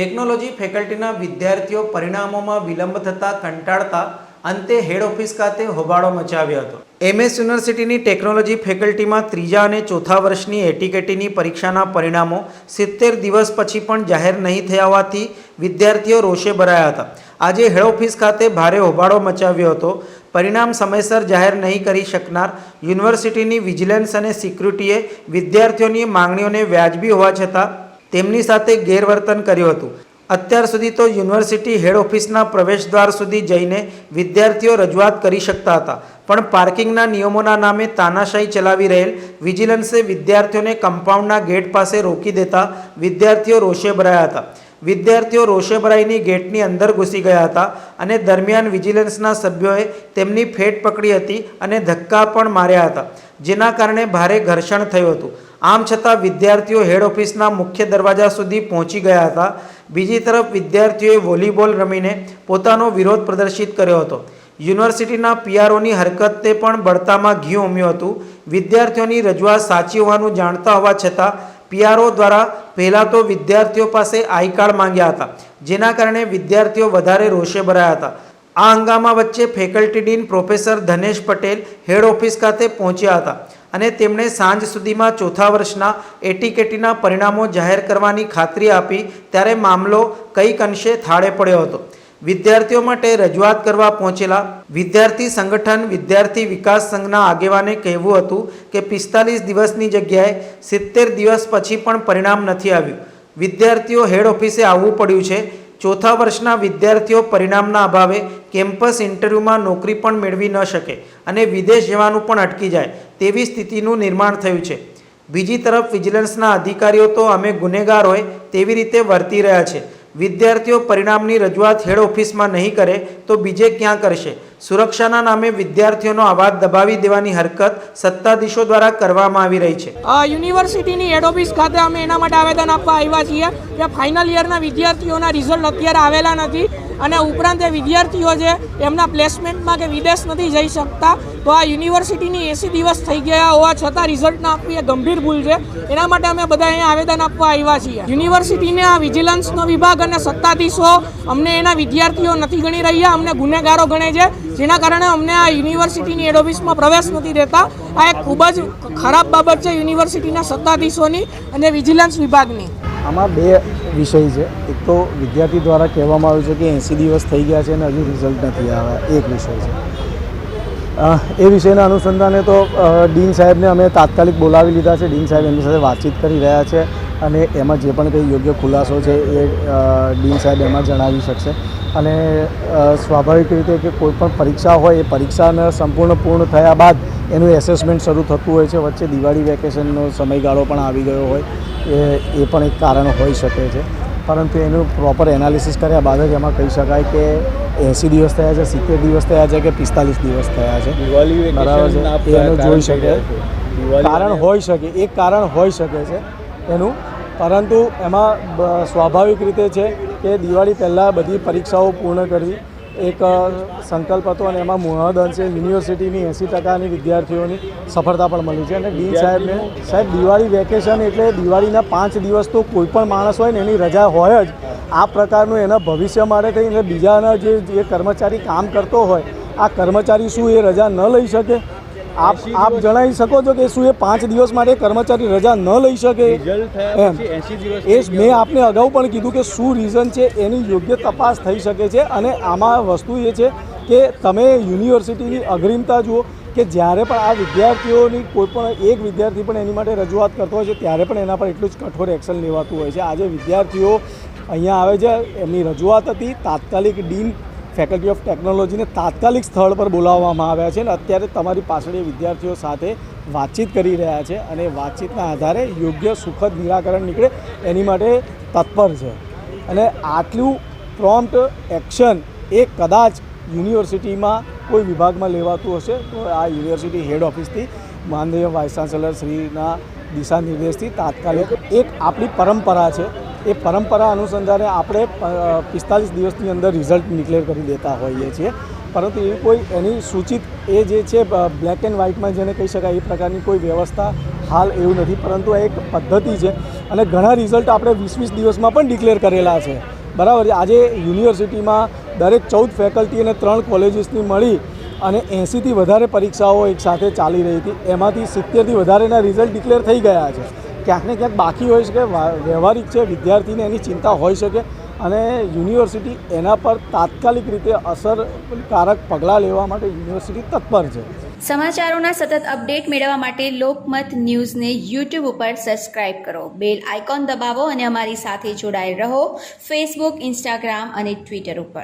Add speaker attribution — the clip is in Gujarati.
Speaker 1: ટેકનોલોજી ફેકલ્ટીના વિદ્યાર્થીઓ પરિણામોમાં વિલંબ થતાં કંટાળતા અંતે હેડ ઓફિસ ખાતે હોબાળો મચાવ્યો હતો. એમએસ યુનિવર્સિટીની ટેકનોલોજી ફેકલ્ટીમાં ત્રીજા અને ચોથા વર્ષની એટીકેટીની પરીક્ષાના પરિણામો સિત્તેર દિવસ પછી પણ જાહેર નહીં થયા હોવાથી વિદ્યાર્થીઓ રોષે ભરાયા હતા. આજે હેડ ઓફિસ ખાતે ભારે હોબાળો મચાવ્યો હતો. પરિણામ સમયસર જાહેર નહીં કરી શકનાર યુનિવર્સિટીની વિજિલન્સ અને સિક્યુરિટીએ વિદ્યાર્થીઓની માંગણીઓને વ્યાજબી હોવા છતાં તેમની સાથે ગેરવર્તન કર્યું હતું. અત્યાર સુધી તો યુનિવર્સિટી હેડ ઓફિસના પ્રવેશદ્વાર સુધી જઈને વિદ્યાર્થીઓ રજૂઆત કરી શકતા હતા, પણ પાર્કિંગના નિયમોના નામે તાનાશાહી ચલાવી રહેલ વિજિલન્સે વિદ્યાર્થીઓને કમ્પાઉન્ડના ગેટ પાસે રોકી દેતા વિદ્યાર્થીઓ રોષે ભરાયા હતા. વિદ્યાર્થીઓ રોષે ભરાઈની ગેટની અંદર ઘૂસી ગયા હતા અને દરમિયાન વિજિલન્સના સભ્યોએ તેમની ફેટ પકડી હતી અને ધક્કા પણ માર્યા હતા, જેના કારણે ભારે ઘર્ષણ થયું હતું. આમ છતાં વિદ્યાર્થીઓ હેડ ઓફિસના મુખ્ય દરવાજા સુધી પહોંચી ગયા હતા. બીજી તરફ વિદ્યાર્થીઓએ વોલીબોલ રમીને પોતાનો વિરોધ પ્રદર્શિત કર્યો હતો. યુનિવર્સિટીના પીઆરઓની હરકતે પણ બળતામાં ઘી ઉમ્યું હતું. વિદ્યાર્થીઓની રજૂઆત સાચી હોવાનું જાણતા હોવા છતાં પીઆરઓ દ્વારા પહેલાં તો વિદ્યાર્થીઓ પાસે આઈ કાર્ડ માંગ્યા હતા, જેના કારણે વિદ્યાર્થીઓ વધારે રોષે ભરાયા હતા. આ હંગામા વચ્ચે faculty dean professor Dhanesh Patel head office ખાતે પહોંચ્યા હતા. અને તેમણે સાંજ સુધીમાં ચોથા વર્ષના એટીકેટીના પરિણામો જાહેર કરવાની ખાતરી આપી ત્યારે મામલો કંઈક અંશે થાળે પડ્યો હતો. વિદ્યાર્થીઓ માટે રજૂઆત કરવા પહોંચેલા વિદ્યાર્થી સંગઠન વિદ્યાર્થી વિકાસ સંઘના આગેવાને કહેવું હતું કે પિસ્તાલીસ દિવસની જગ્યાએ સિત્તેર દિવસ પછી પણ પરિણામ નથી આવ્યું. વિદ્યાર્થીઓ હેડ ઓફિસે આવવું પડ્યું છે ચોથા વર્ષના વિદ્યાર્થીઓ પરિણામના અભાવે કેમ્પસ ઇન્ટરવ્યૂમાં નોકરી પણ મેળવી ન શકે અને વિદેશ જવાનું પણ અટકી જાય તેવી સ્થિતિનું નિર્માણ થયું છે. બીજી તરફ વિજિલન્સના અધિકારીઓ તો અમે ગુનેગાર હોય તેવી રીતે વર્તી રહ્યા છે. વિદ્યાર્થીઓ પરિણામની રજૂઆત હેડ ઓફિસમાં નહીં કરે તો બીજે ક્યાં કરશે? સુરક્ષાના નામે વિદ્યાર્થીઓનો અવાજ દબાવી દેવાની હરકત સત્તાધીશો દ્વારા કરવામાં આવી રહી છે.
Speaker 2: યુનિવર્સિટીની હેડ ઓફિસ ખાતે અમે એના માટે આવેદન આપવા આવ્યા છીએ કે ફાઇનલ યરના વિદ્યાર્થીઓના રિઝલ્ટ અત્યારે આવેલા નથી અને ઉપરાંત એ વિદ્યાર્થીઓ છે, એમના પ્લેસમેન્ટમાં કે વિદેશ નથી જઈ શકતા, તો આ યુનિવર્સિટીની એસી દિવસ થઈ ગયા હોવા છતાં રિઝલ્ટ ના આપવી એ ગંભીર ભૂલ છે. એના માટે અમે બધા અહીંયા આવેદન આપવા આવ્યા છીએ. યુનિવર્સિટીને આ વિજિલન્સનો વિભાગ અને સત્તાધીશો અમને એના વિદ્યાર્થીઓ નથી ગણી રહ્યા, અમને ગુનેગારો ગણે છે. જેના કારણે અમને આ યુનિવર્સિટીની હેડ પ્રવેશ નથી રહેતા. આ એક ખૂબ જ ખરાબ બાબત છે યુનિવર્સિટીના સત્તાધીશોની અને વિજિલન્સ વિભાગની.
Speaker 3: આમાં બે વિષય છે. એક તો વિદ્યાર્થી દ્વારા કહેવામાં આવ્યું છે કે એંસી દિવસ થઈ ગયા છે અને હજુ રિઝલ્ટ નથી આવ્યા. એક વિષય છે. એ વિષયના અનુસંધાને તો ડીન સાહેબને અમે તાત્કાલિક બોલાવી લીધા છે. ડીન સાહેબ એમની સાથે વાતચીત કરી રહ્યા છે. અને એમાં જે પણ કંઈ યોગ્ય ખુલાસો છે એ ડીન સાહેબ એમાં જણાવી શકશે. અને સ્વાભાવિક રીતે કે કોઈ પણ પરીક્ષા હોય એ પરીક્ષાને સંપૂર્ણ પૂર્ણ થયા બાદ એનું એસેસમેન્ટ શરૂ થતું હોય છે. વચ્ચે દિવાળી વેકેશનનો સમયગાળો પણ આવી ગયો હોય. એ એ પણ એક કારણ હોઈ શકે છે. પરંતુ એનું પ્રોપર એનાલિસિસ કર્યા બાદ જ એમાં કહી શકાય કે એંસી દિવસ થયા છે સિત્તેર દિવસ થયા છે કે પિસ્તાલીસ દિવસ થયા છે.
Speaker 4: દિવાળી
Speaker 3: બરાબર છે. એનું જોઈ શકે. કારણ હોઈ શકે. એક કારણ હોઈ શકે છે એનું પરંતુ એમાં સ્વાભાવિક રીતે છે કે દિવાળી પહેલાં બધી પરીક્ષાઓ પૂર્ણ કરવી એક સંકલ્પ હતો અને એમાં મહદ અંશે યુનિવર્સિટીની એંસી ટકાની વિદ્યાર્થીઓની સફળતા પણ મળી છે. અને ડીન સાહેબને સાહેબ દિવાળી વેકેશન એટલે દિવાળીના પાંચ દિવસ તો કોઈ પણ માણસ હોય ને એની રજા હોય જ. આ પ્રકારનું એના ભવિષ્ય માટે થઈને બીજાના જે જે કર્મચારી કામ કરતો હોય આ કર્મચારી શું એ રજા ન લઈ શકે? આપ આપ જણાવી શકો છો કે શું એ પાંચ દિવસ માટે કર્મચારી રજા ન લઈ શકે? એમ.
Speaker 4: પછી 80 દિવસ
Speaker 3: એ મેં આપને અગાઉ પણ કીધું કે શું રીઝન છે એની યોગ્ય તપાસ થઈ શકે છે. અને આમાં વસ્તુ એ છે કે તમે યુનિવર્સિટીની અગ્રિમતા જુઓ કે જ્યારે પણ આ વિદ્યાર્થીઓની કોઈ પણ એક વિદ્યાર્થી પણ એની માટે રજૂઆત કરતો હોય છે ત્યારે પણ એના પર એટલું જ કઠોર એક્શન લેવાતું હોય છે. આજે વિદ્યાર્થીઓ અહીંયા આવે છે એમની રજૂઆત હતી તાત્કાલિક ડીન ફેકલ્ટી ઓફ ટેકનોલોજીને તાત્કાલિક સ્થળ પર બોલાવવામાં આવ્યા છે અને અત્યારે તમારી પાછળ વિદ્યાર્થીઓ સાથે વાતચીત કરી રહ્યા છે અને વાતચીતના આધારે યોગ્ય સુખદ નિરાકરણ નીકળે એની માટે તત્પર છે. અને આટલું પ્રોમ્પ્ટ એક્શન એ કદાચ યુનિવર્સિટીમાં કોઈ વિભાગમાં લેવાતું હશે તો આ યુનિવર્સિટી હેડ ઓફિસથી માનનીય વાઇસ ચાન્સેલર શ્રીના દિશા નિર્દેશથી તાત્કાલિક એક આપણી પરંપરા છે એ પરંપરા અનુસંધાને આપણે પિસ્તાલીસ દિવસની અંદર રિઝલ્ટ ડિક્લેર કરી દેતા હોઈએ છીએ. પરંતુ એવી કોઈ એની સૂચિત એ જે છે બ્લેક એન્ડ વ્હાઇટમાં જેને કહી શકાય, એ પ્રકારની કોઈ વ્યવસ્થા હાલ એવું નથી. પરંતુ આ એક પદ્ધતિ છે અને ઘણા રિઝલ્ટ આપણે વીસ વીસ દિવસમાં પણ ડિક્લેર કરેલા છે. બરાબર છે? આજે યુનિવર્સિટીમાં દરેક ચૌદ ફેકલ્ટી અને ત્રણ કોલેજીસની મળી અને એંસીથી વધારે પરીક્ષાઓ એક સાથે ચાલી રહી હતી. એમાંથી સિત્તેરથી વધારેના રિઝલ્ટ ડિક્લેર થઈ ગયા છે. ક્યાંક ને ક્યાંક બાકી હોઈ શકે વ્યવહારિક છે, વિદ્યાર્થીને એની ચિંતા હોઈ શકે અને યુનિવર્સિટી એના પર તાત્કાલિક રીતે અસરકારક પગલાં લેવા માટે યુનિવર્સિટી તત્પર છે.
Speaker 4: સમાચારોના સતત અપડેટ મેળવવા માટે લોકમત ન્યૂઝને યુટ્યુબ ઉપર સબસ્ક્રાઇબ કરો. બેલ આઇકોન દબાવો અને અમારી સાથે જોડાયેલ રહો ફેસબુક, ઇન્સ્ટાગ્રામ અને ટ્વિટર ઉપર.